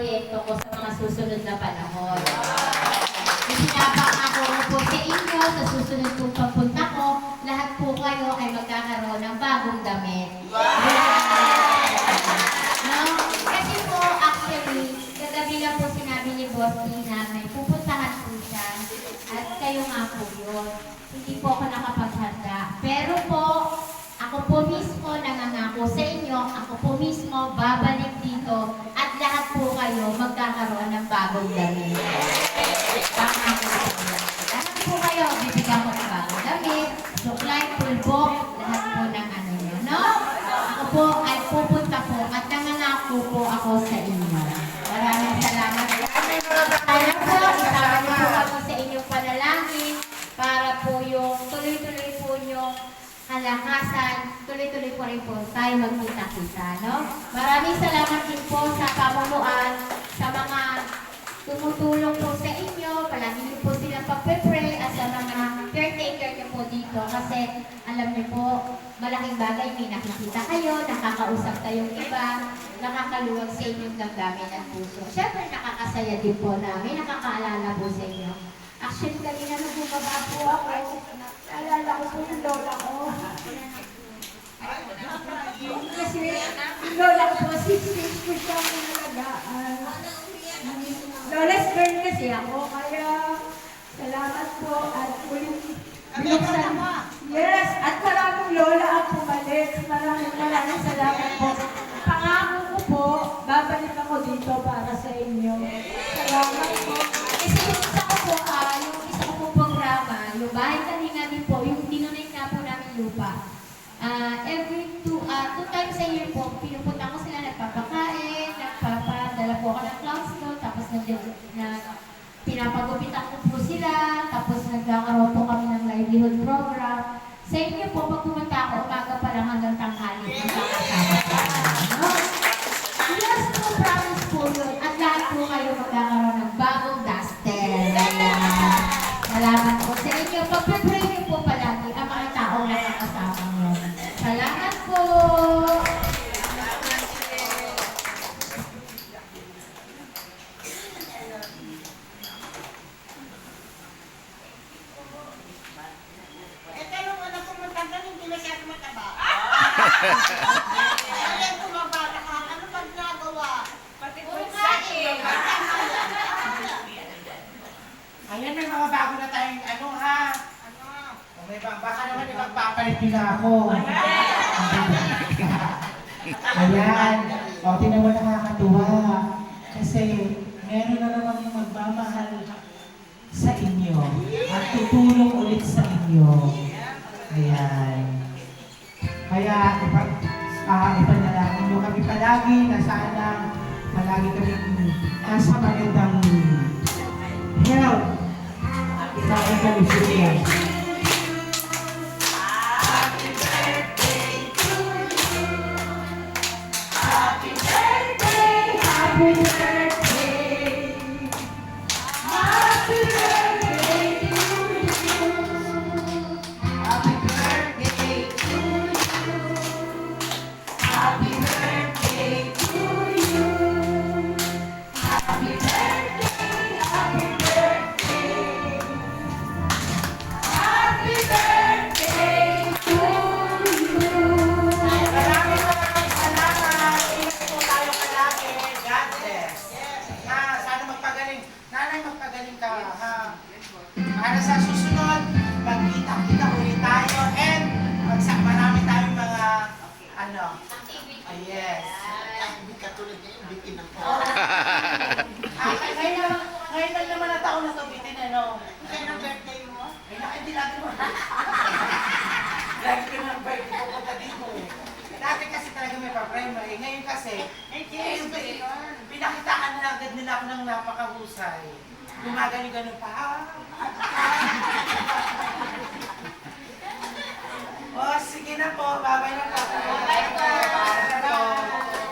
proyekto ko sa mga susunod na panahon. Isinapangako ko po sa inyo sa susunod kong pagpunta ko, lahat po kayo ay magkakaroon ng bagong damit. No? Kasi po, actually, kagabi lang po sinabi ni Boss Tina, may pupuntahan po siya. At kayo nga po yun. Hindi po ako nakapaghanda. Pero po, bagong damit. Pangako sa inyo. Lahat po kayo, bibigyan ko ng bagong damit, suklay, pulbok, lahat po ng ano nyo, no? Ako po ay pupunta po at nangangako po ako sa inyo. Maraming salamat. Sana po, isama po ako sa inyong panalangin para po yung tuloy-tuloy po yung kalakasan, tuloy-tuloy po rin po tayo magkita-kita, no? Maraming salamat din po sa pamunuan, sa mga tumutulong po sa inyo, palagi niyo po silang pagpe-pray at sa mga caretaker niyo po dito kasi alam niyo po, malaking bagay may nakikita kayo, nakakausap kayong iba, nakakaluwag sa inyong damdamin at puso. Siyempre, nakakasaya din po namin, nakakaalala po sa inyo. Actually, kanina nung bumaba po ako, naalala ko po yung lola ko. Kasi yung lola ko po, 60 kasi ako, kaya salamat po at ulit binuksan. Yes, at maraming lola ang pumalit. Maraming maraming salamat po. Pangako ko po, babalik ako dito para sa inyo. Salamat po. Kasi yung isa ko po, ah, yung isa ko po programa, yung bahay kalinga din po, yung dinonate nga po namin lupa. Ah, every two, ah, two times a year po, pinupunta ko po sila, tapos nagkakaroon po kami ng livelihood program. Sa inyo po, pag pumunta ako, umaga pa lang hanggang tanghali, magkakasama po. No? Yes po, promise po yun. At lahat po kayo magkakaroon ng bagong duster. Ayan. Salamat po sa inyo. Pagpipray niyo po palagi ang mga taong nakakasama mo. Salamat po. Eh, pero kung ano pumunta doon, hindi masyado mataba. Ano yung tumabata ka? Ano bang ginagawa? Puro kain. Ayan, may mga bago na tayong ano ha. Ano? O may ba baka naman ipagpapalit nila ako. Ayan. O, tinan mo nakakatuwa. Kasi meron na naman yung magmamahal sa inyo. At tutulong ulit sa inyo. Ayan. Kaya ipa, uh, ipanalangin nyo kami palagi na sana palagi kami nasa magandang health sa Ikalusuyan. Happy birthday! Para sa susunod, magkita-kita ulit tayo and magsa marami tayong mga ano. Ah, yes. Hindi katulad niya yung bitin ng Ah, ngayon lang, ngayon lang naman na taon na to, bitin ano. Kaya ng birthday mo? Ay, naku, hindi natin mo. Lagi ko ng birthday ko punta dito eh. Dati kasi talaga may pa-primary. Ngayon kasi, Eh, pinakitaan na agad nila ako ng napakahusay. Gumagano-gano pa.